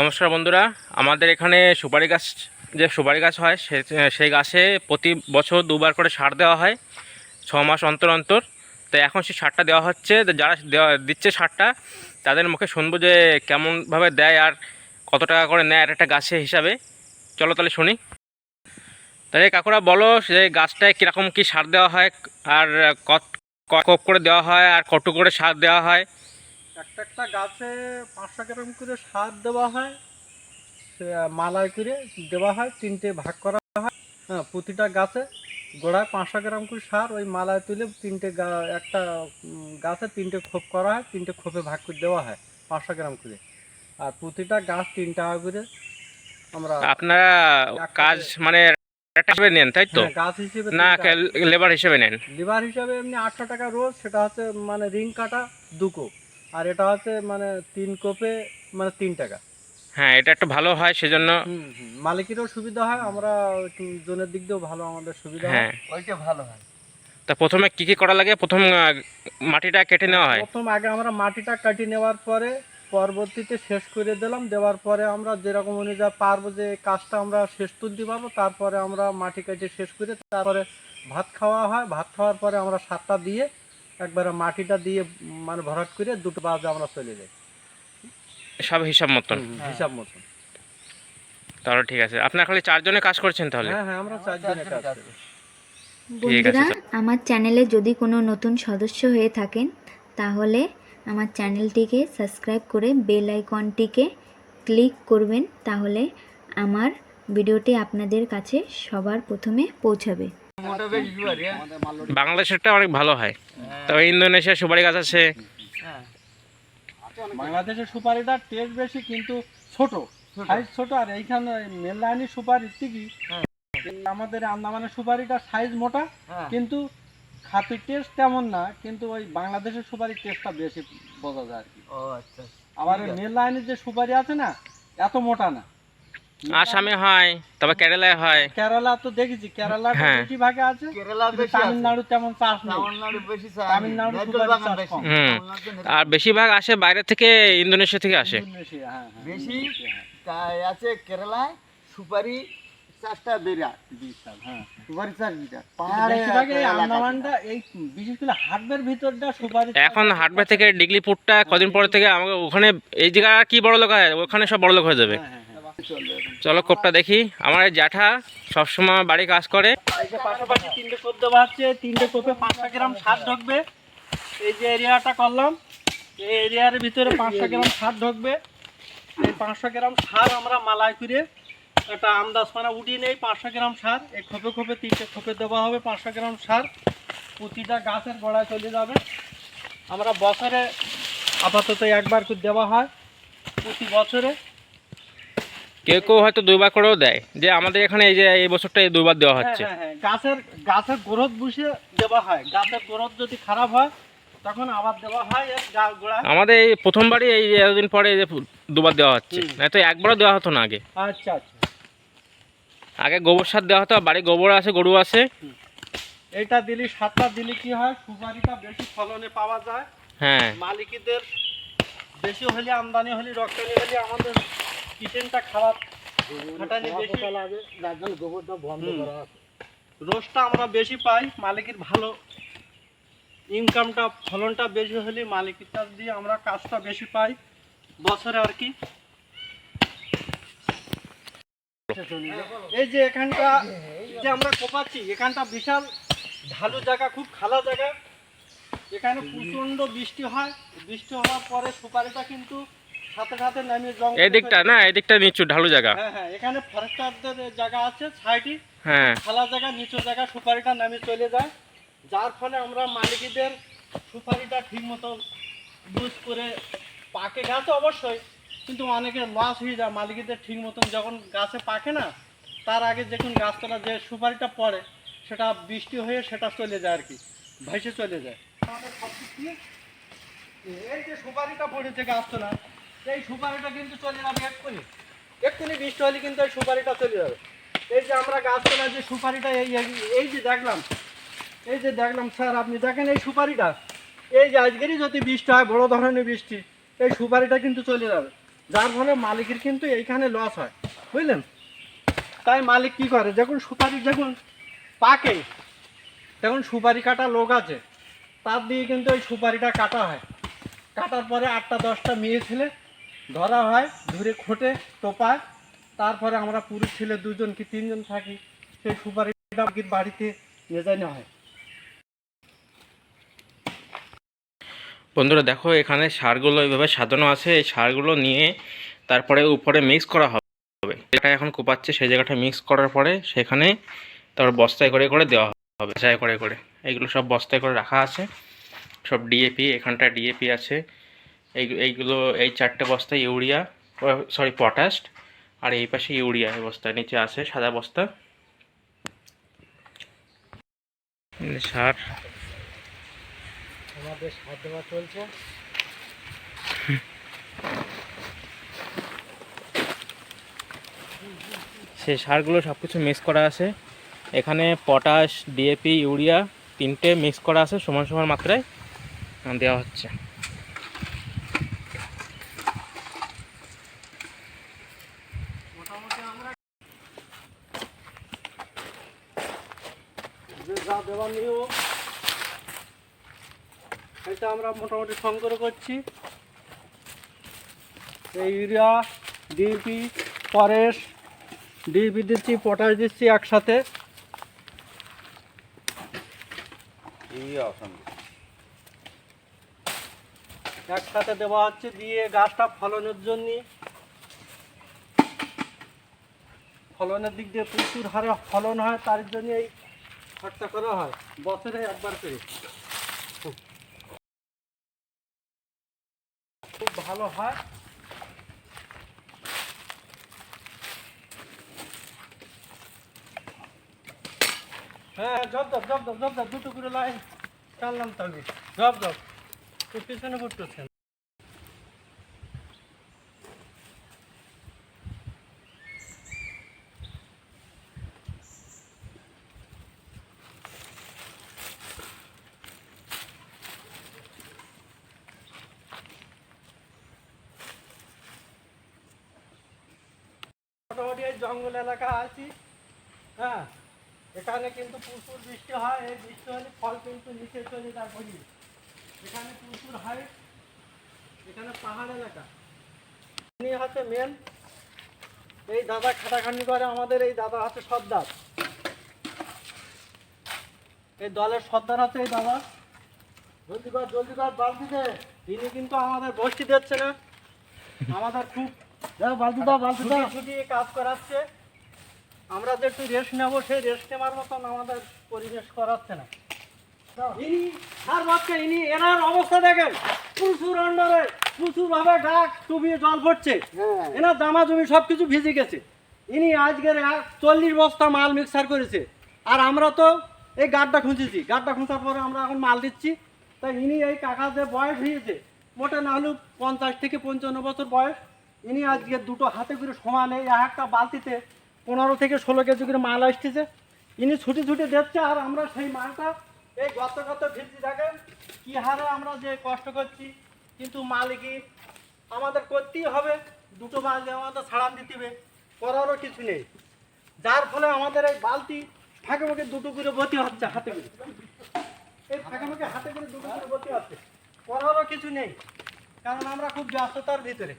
নমস্কার বন্ধুরা, আমাদের এখানে সুপারি গাছ, যে সুপারি গাছ হয় সেই গাছে প্রতি বছর দুবার করে সার দেওয়া হয়, ছ মাস অন্তর অন্তর। তো এখন সেই সারটা দেওয়া হচ্ছে যারা দেওয়া, দিচ্ছে সারটা, তাদের মুখে শুনব যে কেমনভাবে দেয় আর কত টাকা করে নেয় আর একটা গাছে হিসাবে। চলো তাহলে শুনি। তাহলে কাকুরা বলো যে গাছটায় কীরকম কী সার দেওয়া হয়, আর কত কপ করে দেওয়া হয়, আর কত করে সার দেওয়া হয়? একটা একটা গাছে পাঁচশো গ্রাম করে সার দেওয়া হয় সে মালায় করে দেওয়া হয় তিনটে ভাগ করা হয়। হ্যাঁ প্রতিটা গাছে গোড়ায় পাঁচশো গ্রাম করে সার ওই মালায় তুলে তিনটে গা- একটা গাছে তিনটে খোপ করা হয় তিনটে খোপে ভাগ করে দেওয়া হয় পাঁচশো গ্রাম করে। আর প্রতিটা গাছ তিন টাকা করে আমরা আপনারা কাজ মানে হিসেবে নেন তাই তো? হ্যাঁ, গাছ হিসেবে না লেবার হিসেবে নেন? লিভার হিসাবে এমনি আটশো টাকা রোজ সেটা হচ্ছে মানে রিং কাটা দু কোপ। আর এটা হচ্ছে মানে তিন কোপে মানে তিন টাকা। হ্যাঁ এটা একটু ভালো হয় সেজন্য। মালিকেরও সুবিধা হয় আমরা একটু জনের দিক দিয়েও ভালো আমাদের সুবিধা হয়। হ্যাঁ। ওইটা ভালো হয়। তা প্রথমে কি কি করা লাগে? প্রথম মাটিটা কেটে নেওয়া হয়। প্রথম আগে আমরা মাটিটা কাটিয়ে নেওয়ার পরে পরবর্তীতে শেষ করে দিলাম দেওয়ার পরে আমরা যেরকম অনুযায়ী পারব যে কাজটা আমরা শেষ তুলতে পারব তারপরে আমরা মাটি কাটিয়ে শেষ করে তারপরে ভাত খাওয়া হয়। ভাত খাওয়ার পরে আমরা সারটা দিয়ে একবারে মাটিটা দিয়ে মানে ভরাট করে দুটো বাজে আমরা চলে যাই। সব হিসাব মতন? হিসাব মতন। তাহলে ঠিক আছে। আপনার খালি চারজনে কাজ করছেন তাহলে? হ্যাঁ হ্যাঁ আমরা চারজনে কাজ করি। বন্ধুরা আমার চ্যানেলে যদি কোনো নতুন সদস্য হয়ে থাকেন তাহলে আমার চ্যানেলটিকে সাবস্ক্রাইব করে বেল আইকনটিকে ক্লিক করবেন তাহলে আমার ভিডিওটি আপনাদের কাছে সবার প্রথমে পৌঁছাবে। বাংলাদেশেরটা অনেক ভালো হয়। তবে ইন্দোনেশিয়া সুপারি গাছ আছে। বাংলাদেশের সুপারিটার টেস্ট বেশি কিন্তু ছোট। সাইজ ছোট আর এইখানে লাইনের সুপারির ঠিকই আমাদের আন্দামানের সুপারিটা সাইজ মোটা কিন্তু খাতির টেস্ট তেমন না কিন্তু ওই বাংলাদেশের সুপারির টেস্টটা বেশি বোঝা যায় আর কি। আবার ওই মেন লাইনের যে সুপারি আছে না এত মোটা না। আসামে হয় তবে কেরালায় হয়। কেরালা তো দেখেছি কেরালা হ্যাঁ। বেশি ভাগে আছে কেরালা বেশি আছে। তামিলনাড়ু তেমন চাষ নেই। তামিলনাড়ু বেশি চাষ তামিলনাড়ু। সুপারি চাষ হুম। আর বেশিরভাগ আসে বাইরে থেকে ইন্দোনেশিয়া থেকে আসে। হ্যাঁ, হ্যাঁ, বেশি। তাই আছে কেরালায় সুপারি চাষটা বিরাট হ্যাঁ। সুপারি চাষ বিরাট পাহাড়ে এই এলাকা আন্দামানটা এই বিশেষ করে হাটবের ভিতরটা সুপারি এখন হাটবে থেকে ডিগলিপুরটা কদিন পরে থেকে আমাকে ওখানে এই জায়গা কি বড় লোক হয়? ওখানে সব বড় লোক হয়ে যাবে। হ্যাঁ, চলো কোপটা দেখি। আমার জ্যাঠা সবসময় বাড়ি কাজ করে। পাশাপাশি তিনটে দেওয়া হচ্ছে তিনটে পাঁচশো গ্রাম সার ঢুকবে। এই যে এরিয়াটা করলাম, এই এরিয়ার ভিতরে পাঁচশো গ্রাম সার ঢুকবে। পাঁচশো গ্রাম সার আমরা মালাই করে একটা মানে উঠিয়ে নেই, পাঁচশো গ্রাম সার। এই খোপে খোপে তিনটে খোপে দেওয়া হবে পাঁচশো গ্রাম সার। প্রতিটা গাছের গোড়ায় চলে যাবে। আমরা বছরে আপাতত একবার করে দেওয়া হয় প্রতি বছরে। কেউ কেউ হয়তো দুইবার করেও দেয়। যে আমাদের এখানে এই যে এই বছরটা এই দুইবার দেওয়া হ্যাঁ, হচ্ছে। হ্যাঁ, হ্যাঁ। গাছের গাছের গ্রোথ বুঝে দেওয়া হয়। গাছের গ্রোথ যদি খারাপ হয় তখন আবার দেওয়া হয় আমাদের এই প্রথমবারই এই এতদিন পরে যে দুবার দেওয়া হচ্ছে। না তো একবারও দেওয়া হতো না আগে। আচ্ছা আচ্ছা। আগে গোবর সার দেওয়া হতো বাড়ি গোবর আছে গরু আছে। এটা দিলি সাতটা দিলি কি হয়? সুপারিটা বেশি ফলনে পাওয়া যায়। হ্যাঁ। মালিকদের বেশি হলে আমদানি হলে রপ্তানি হলে আমাদের কিচেনটা খারাপ। বেশি লাগে যার জন্য গোবরটা বন্ধ করা আছে। রোজটা আমরা বেশি পাই মালিকের ভালো ইনকামটা ফলনটা বেশি হলে মালিকটা দিয়ে আমরা কাজটা বেশি পাই বছরে আর কি। এই যে এখানটা যে আমরা কোপাচ্ছি এখানটা বিশাল ঢালু জায়গা খুব খালা জায়গা। এখানে প্রচণ্ড বৃষ্টি হয়। বৃষ্টি হওয়ার পরে সুপারিটা কিন্তু সাথে সাথে নামিয়ে জঙ্গল এই দিকটা না? এই দিকটা নিচু ঢালু জায়গা। হ্যাঁ হ্যাঁ এখানে ফরেস্টারদের জায়গা আছে সাইডে হ্যাঁ। খালা জায়গা নিচু জায়গা সুপারিটা চলে যায়। যার ফলে আমরা মালিকদের সুপারিটা ঠিক মতো ইউজ করে পাকে গাছে অবশ্যই কিন্তু লস হয়ে যায়। মালিকদের ঠিক মতন যখন গাছে পাকে না তার আগে যখন গাছতলা যে সুপারিটা পড়ে সেটা বৃষ্টি হয়ে সেটা চলে যায় আর কি ভেসে চলে যায়। আমাদের সব এই যে সুপারিটা পড়েছে গাছতলা এই সুপারিটা কিন্তু চলে যাবে এক্ষুনি এক্ষুনি বৃষ্টি হলে কিন্তু এই সুপারিটা চলে যাবে। এই যে আমরা গাছতলা যে সুপারিটা, এই এই- এই যে দেখলাম, এই যে দেখলাম স্যার, আপনি দেখেন এই সুপারিটা। এই যে আজকেরই যদি বৃষ্টি হয়, বড় ধরনের বৃষ্টি, এই সুপারিটা কিন্তু চলে যাবে। যার ফলে মালিকের কিন্তু এইখানে লস হয়। বুঝলেন? তাই মালিক কি করে? যখন সুপারি, যখন পাকে, তখন সুপারি কাটা লোক আছে। তার দিয়ে কিন্তু ওই সুপারিটা কাটা হয়। কাটার পরে আটটা, দশটা মেয়ে ছেলে ধরা হয়, ধরে খোঁটে টোপায়। তারপরে আমরা পুরুষ ছেলে দুজন কি তিনজন থাকি, সেই সুপারিটা বাড়িতে নিয়ে যাওয়া হয়। বন্ধুরা, দেখো এখানে সারগুলো এইভাবে সাজানো আছে। এই সারগুলো নিয়ে তারপরে উপরে মিক্স করা হবে। যেটা এখন কোপাচ্ছে, সেই জায়গাটা মিক্স করার পরে সেখানে তারপর বস্তায় করে করে দেওয়া হবে। যাই করে করে। এইগুলো সব বস্তায় করে রাখা আছে। সব ডিএপি এখানটা ডিএপি আছে। এই এইগুলো এই চারটে বস্তা ইউরিয়া সরি পটাশ আর এই পাশে ইউরিয়া এই বস্তার নিচে আছে সাদা বস্তা। সার। আমাদের সার দেওয়া চলছে। সেই সারগুলো সব কিছু মিক্স করা আছে। এখানে পটাশ ডিএপি ইউরিয়া তিনটে মিক্স করা আছে সমান সমান মাত্রায় দেওয়া হচ্ছে। যে যা দেওয়া নিয়েও এটা আমরা মোটামুটি সংগ্রহ করছি। এই ইউরিয়া ডিপি পরেশ ডিপি দিচ্ছি পটাশ দিচ্ছি একসাথে। একসাথে দেওয়া হচ্ছে দিয়ে গাছটা ফলনের জন্য। ফলনের দিক দিয়ে প্রচুর হারে ফলন হয় তার জন্য এই খরচা করা হয়, বছরে একবার করে। খুব ভালো হয়। হ্যাঁ job job job job job job, দুটো করে লাইন চাললাম তো আমি জব জব। পিছনে পড়তেছেন এই জঙ্গল এলাকা আছি। হ্যাঁ এখানে কিন্তু প্রচুর বৃষ্টি হয়। এই বৃষ্টি হলে ফল কিন্তু নিচে চলে যায় বলি। এখানে প্রচুর হয় এখানে পাহাড় এলাকা। ইনি হচ্ছে মেন এই দাদা খাটাখাটনি করে, আমাদের এই দাদা হচ্ছে সর্দার। এই দলের সর্দার হচ্ছে এই দাদা। জলদি কর জলদি কর বালতি দে তিনি কিন্তু আমাদের বসতি দিচ্ছে না। আমাদের খুব দাও বালতি দাও বালতি দাও। ছুটি কাজ করাচ্ছে। আমরা যে একটু রেস্ট নেব সেই রেস্ট নেওয়ার মতন আমাদের পরিবেশ করাচ্ছে না। ইনি আর বাচ্চা ইনি এনার অবস্থা দেখেন। প্রচুর ডাক ডুবিয়ে জল পড়ছে। এনার জামা জমি সব কিছু ভিজে গেছে। ইনি আজকের এক চল্লিশ বস্তা মাল মিক্সার করেছে। আর আমরা তো এই গাড্ডা খুঁজেছি। গাড্ডা খুঁজার পরে আমরা এখন মাল দিচ্ছি। তাই ইনি এই কাকা যে বয়স হয়েছে। মোটে না হলেও পঞ্চাশ থেকে পঞ্চান্ন বছর বয়স। ইনি আজকে দুটো হাতে করে সমানে এক একটা বালতিতে পনেরো থেকে ষোলো কেজি করে মাল আসতেছে। ইনি ছুটি ছুটি দিচ্ছে আর আমরা সেই মালটা এই গত গত ভিত্তি দেখেন কী হারে আমরা যে কষ্ট করছি। কিন্তু মালিকই আমাদের করতেই হবে, দুটো দিয়ে আমাদের ছাড়ান দিতে হবে, করারও কিছু নেই। যার ফলে আমাদের এই বালতি ফাঁকে ফাঁকে দুটো করে ভর্তি হচ্ছে হাতে করে। এই ফাঁকে ফাঁকে হাতে করে দুটো করে ভর্তি হচ্ছে, করারও কিছু নেই, কারণ আমরা খুব ব্যস্ততার ভিতরে।